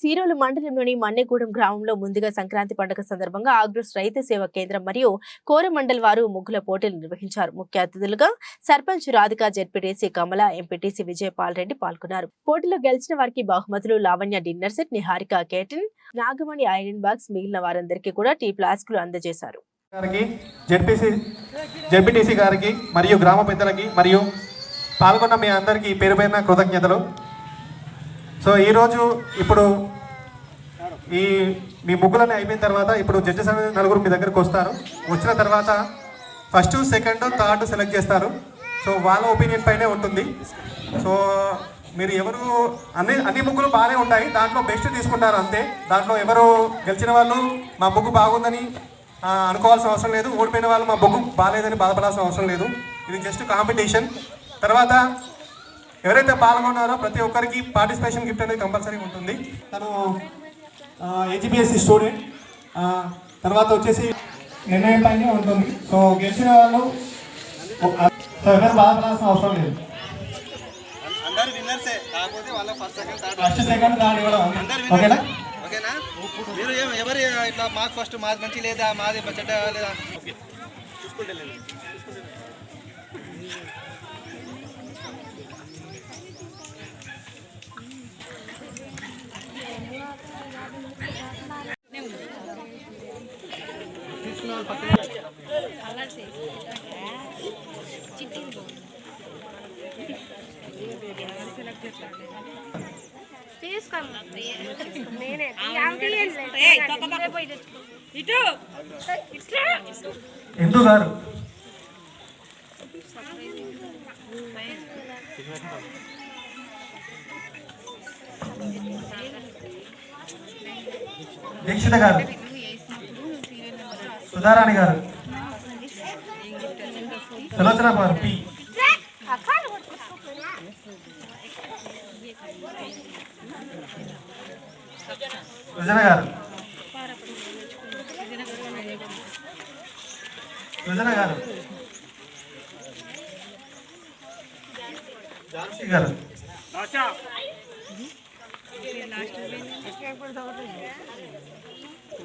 సీరోలు మండలంలోని మన్నెగూడెం గ్రామంలో ముందుగా సంక్రాంతి పండుగ సందర్భంగా ఆగ్రోస్ రైతు సేవా కేంద్రం మరియు కోరమండల్ వారు ముగ్గుల పోటీలు నిర్వహించారు. ముఖ్య అతిథులుగా సర్పంచ్ రాధిక జెడ్పీటీసీ కమల ఎంపీటీసీ విజయపాల్ రెడ్డి పాల్గొన్నారు. పోటీలో గెలిచిన వారికి బహుమతులు లావణ్య డిన్నర్ సెట్ నిహారిక కేటన్ నాగమణి ఐరన్ బాక్స్ మిగిలిన వారందరికీ కూడా టీ ఫ్లాస్కులు అందజేశారు. జెడ్పీటీసీ గారికి మరియు గ్రామ పెద్దలకి మరియు పాల్గొన్న మీ అందరికీ పేరు పైన కృతజ్ఞతలు. సో ఈరోజు ఇప్పుడు ఈ మీ ముగ్గులని అయిపోయిన తర్వాత ఇప్పుడు జడ్జెస్ అనేది నలుగురు మీ దగ్గరకు వస్తారు. వచ్చిన తర్వాత ఫస్ట్ సెకండ్ థర్డ్ సెలెక్ట్ చేస్తారు. సో వాళ్ళ ఒపీనియన్ పైనే ఉంటుంది. సో మీరు ఎవరు అన్ని అన్ని ముగ్గులు బాగానే ఉంటాయి. దాంట్లో బెస్ట్ తీసుకుంటారు అంతే. దాంట్లో ఎవరు గెలిచిన వాళ్ళు మా ముగ్గు బాగుందని అనుకోవాల్సిన అవసరం లేదు. ఓడిపోయిన వాళ్ళు మా బొగ్గు బాగాలేదని బాధపడాల్సిన అవసరం లేదు. ఇది జస్ట్ కాంపిటీషన్. తర్వాత ఎవరైతే పాల్గొన్నారో ప్రతి ఒక్కరికి పార్టిసిపేషన్ గిఫ్ట్ అనేది కంపల్సరీ ఉంటుంది. తను ఏజీబీఎస్సీ స్టూడెంట్. తర్వాత వచ్చేసి నిర్ణయం పైన ఉంటుంది. సో గెలిచిన వాళ్ళు సో ఎవరు బాధపడాల్సిన అవసరం లేదు. అందరు విన్నర్సే కాకపోతే వాళ్ళ first second third. First second third ఇవ్వడం అందరు ఓకేనా? ఓకేనా? మీరు ఎవరు ఇట్లా మాకు ఫస్ట్ మాది మంచి లేదా మాది చెడ్డ లేదా? చూసుకుంటే నేనే ఎందు గారు. దీక్షిత గారు. సుధారాణి గారు సులోచన గారు పి సృజన గారు సృజన గారు ఝాన్సీ గారు